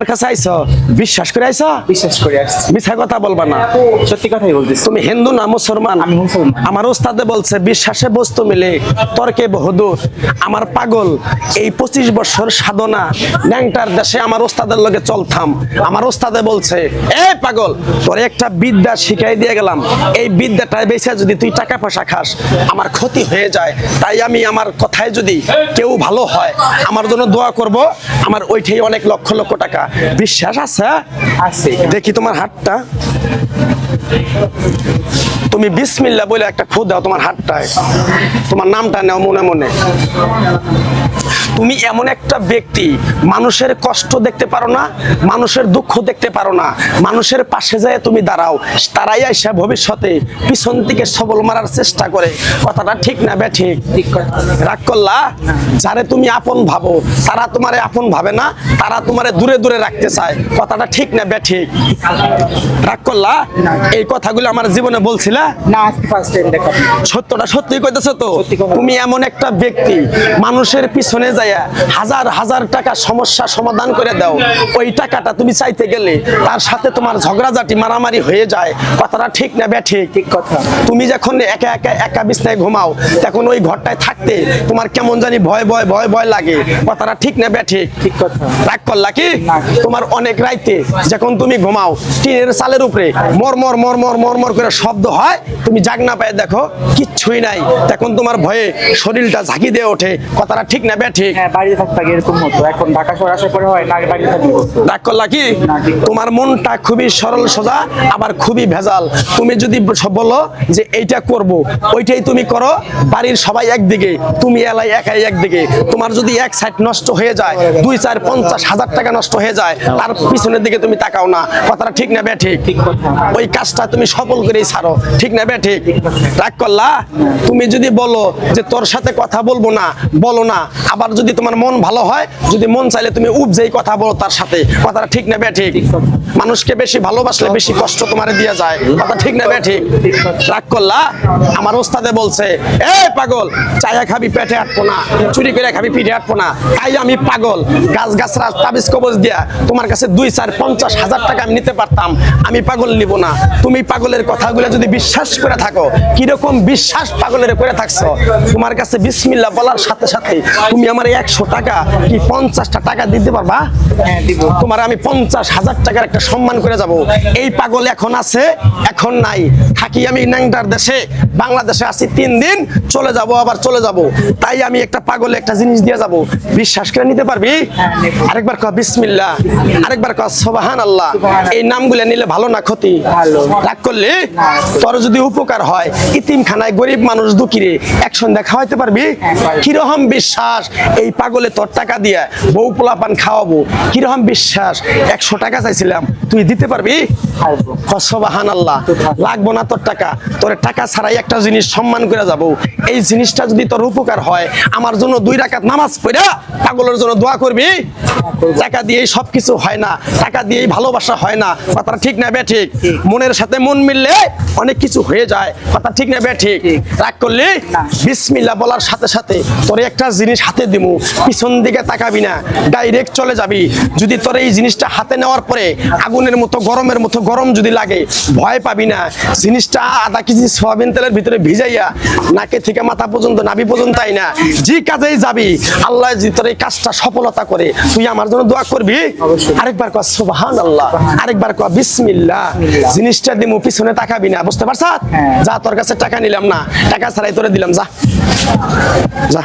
আমার কাছে আইছো বিশ্বাস করে আইছো বিশ্বাস করে আসছি। মিথ্যা কথা বলবা না। সত্যি কথাই বলতেছি। তুমি হিন্দু না মুসলমান? আমি মুসলমান। আমার ওস্তাদে বলছে বিশ্বাসে বস্তু মিলে তর্কে বহুদূর। আমার পাগল এই পঁচিশ বছর সাধনা ন্যাংটার দেশে আমার ওস্তাদের লগে চলতাম। আমার ওস্তাদে বলছে এ পাগল তোর একটা বিদ্যা শিখাই দিয়ে গেলাম। এই বিদ্যাটা বেছে যদি তুই টাকা পয়সা খাস আমার ক্ষতি হয়ে যায়। তাই আমি আমার কথায় যদি কেউ ভালো হয় আমার জন্য দোয়া করব। আমার ওইটাই অনেক লক্ষ লক্ষ টাকা। বিশ্বাস আছে? আছে। দেখি তোমার হাতটা। তুমি বিসমিল্লা বলে একটা খুদ দাও তোমার হাতটায়। তোমার নামটা নাও মনে মনে। তুমি এমন একটা ব্যক্তি মানুষের কষ্ট দেখতে পারো না মানুষের দুঃখ দেখতে পারো না মানুষের পাশে যায় তুমি দাঁড়াও তারাই এসে ভবিষ্যতে পিছন থেকে সবল মারার চেষ্টা করে। কথাটা ঠিক না বে ঠিক? রাগ করলা? যারে তুমি আপন ভাবো তারা তোমারে আপন ভাবে না তারা তোমারে দূরে দূরে রাখতে চায়। কথাটা ঠিক না বে ঠিক? রাগ করলা? এই কথাগুলো আমার জীবনে বলছিলা? না আজকে ফার্স্ট টাইম দেখা। সত্যটা সত্যি কইতেছো তো? তুমি এমন একটা ব্যক্তি মানুষের পিছনে যাইয়া হাজার হাজার টাকা সমস্যা সমাধান করে দাও। ওই টাকাটা তুমি চাইতে গেলে তার সাথে তোমার ঝগড়াঝাটি মারামারি হয়ে যায়। কথাটা ঠিক না বে ঠিক? ঠিক কথা। তুমি যখন একা একা একা বিছনায় ঘুমাও তখন ওই ঘরটায় থাকতে তোমার কেমন জানি ভয় ভয় ভয় ভয় লাগে। কথাটা ঠিক না বে ঠিক? ঠিক কথা। রাগ করলা কি? তোমার অনেক রাইতে যখন তুমি ঘুমাও টিনের চালের উপরে মর মর মর মর মর মর করে শব্দ হয় তুমি জাগ না পায় দেখো কিচ্ছুই নাই। তখন তোমার ভয়ে শরীরটা ঝাঁকি দিয়ে ওঠে। কথাটা ঠিক না বে ঠিক হ্যাঁ বাড়িতে থাকতে এরকম হতো এখন ঢাকা শহর আসার পরে হয় না বাড়িতে হতো রাগ করলা কি। তোমার মনটা খুবই সরল সোজা আবার খুবই ভেজাল। তুমি যদি বলো যে এইটা করব ওইটাই তুমি করো বাড়ির সবাই একদিকে তুমি এলাই একাই একদিকে। তোমার যদি এক সাইড নষ্ট হয়ে যায় দুই চার পঞ্চাশ হাজার টাকা নষ্ট হয়ে যায় তার পিছনের দিকে তুমি তাকাও না। কথাটা ঠিক না বে ঠিক ওই কাজটা তুমি সফল করেই ছাড়ো। ঠিক না বে ঠিক রাগ করলা? তুমি যদি বলো যে তোর সাথে কথা বলব না বলো না আবার যদি তোমার মন ভালো হয়, যদি মন চাইলে তুমি উপজেই কথা বলো তার সাথে। কথাটা ঠিক না বে ঠিক? ঠিক মানুষকে বেশি ভালোবাসলে বেশি কষ্ট তোমারে দিয়ে যায়। কথা ঠিক না বে ঠিক? ঠিক রাগ করলা? আমার ওস্তাদে বলছে এ পাগল, চায়া খাবি, পেটে আটবো না, চুরি করে খাবি, পিঠে আটবো না। তাই আমি পাগল গাছ গাছরা তাবিজ কবজ দিয়া তোমার কাছে দুই, চার, পঞ্চাশ হাজার টাকা আমি নিতে পারতাম। আমি পাগল নিব না। তুমি পাগলের কথাগুলো যদি বিশ্বাস করে থাকো, কীরকম বিশ্বাস পাগলের করে থাকছো? তোমার কাছে বিসমিল্লা বলার সাথে সাথে তুমি আমার একশো টাকা কি পঞ্চাশটা টাকা দিতে পারবা? হ্যাঁ তোমার আমি পঞ্চাশ হাজার টাকার একটা সম্মান করে যাব। এই পাগল এখন আছে এখন নাই। থাকি আমি ন্যাংটার দেশে বাংলাদেশে আছি তিন দিন চলে যাব আবার চলে যাব। তাই আমি একটা পাগলে একটা জিনিস দিয়ে যাব। বিশ্বাস করে নিতে পারবি? হ্যাঁ। আরেকবার কহ বিসমিল্লাহ। আরেকবার কহ সোবাহান আল্লাহ এই নামগুলো নিলে ভালো না ক্ষতি। রাগ করলে? তোর যদি উপকার হয় ইতিমখানায় গরিব মানুষ দুঃখীরে একসঙ্গে দেখা হইতে পারবি। কীরকম বিশ্বাস? এই পাগলে তোর টাকা দিয়ে বউ পোলাপান খাওয়াবো। কীরকম বিশ্বাস? একশো টাকা চাইছিলাম তুই দিতে পারবি? পারব। সবাহান আল্লাহ লাগবো না তোর টাকা। তোর টাকা ছাড়াই একটা জিনিস সম্মান করে যাব। এই জিনিসটা যদি তোর উপকার হয় আমার জন্য দুই রাকাত নামাজ পড়া পাগলের জন্য দোয়া করবি? টাকা দিয়েই সবকিছু হয় না টাকা দিয়েই ভালোবাসা হয় না। কথাটা ঠিক না বে ঠিক? মনের সাথে মন মিললে অনেক কিছু হয়ে যায়। কথা ঠিক না বে ঠিক। রাগ করলি? বিসমিল্লা বলার সাথে সাথে তোর একটা জিনিস হাতে দিমু। পিছন দিকে তাকাবি না ডাইরেক্ট চলে যাবি। যদি তোর এই জিনিসটা হাতে নেওয়ার পরে আগুনের মতো গরমের মতো গরম যদি লাগে ভয় পাবি না। জিনিসটা আধা কেজি সয়াবিন তেলের ভিতরে ভিজাইয়া নাকে থেকে মাথা পর্যন্ত নাভি পর্যন্ত তাই না যে কাজেই যাবি আল্লাহ যদি তোর এই কাজটা সফলতা করে তুই আমার জন্য দোয়া করবি? আরেকবার কয় সুবহান আল্লাহ আরেকবার কয় বিসমিল্লাহ। জিনিসটা দিমু পিছনে তাকাবি না বুঝতে পারছ হ্যাঁ। যা তোর কাছে টাকা নিলাম না টাকা ছাড়াই তোরে দিলাম যা। যা।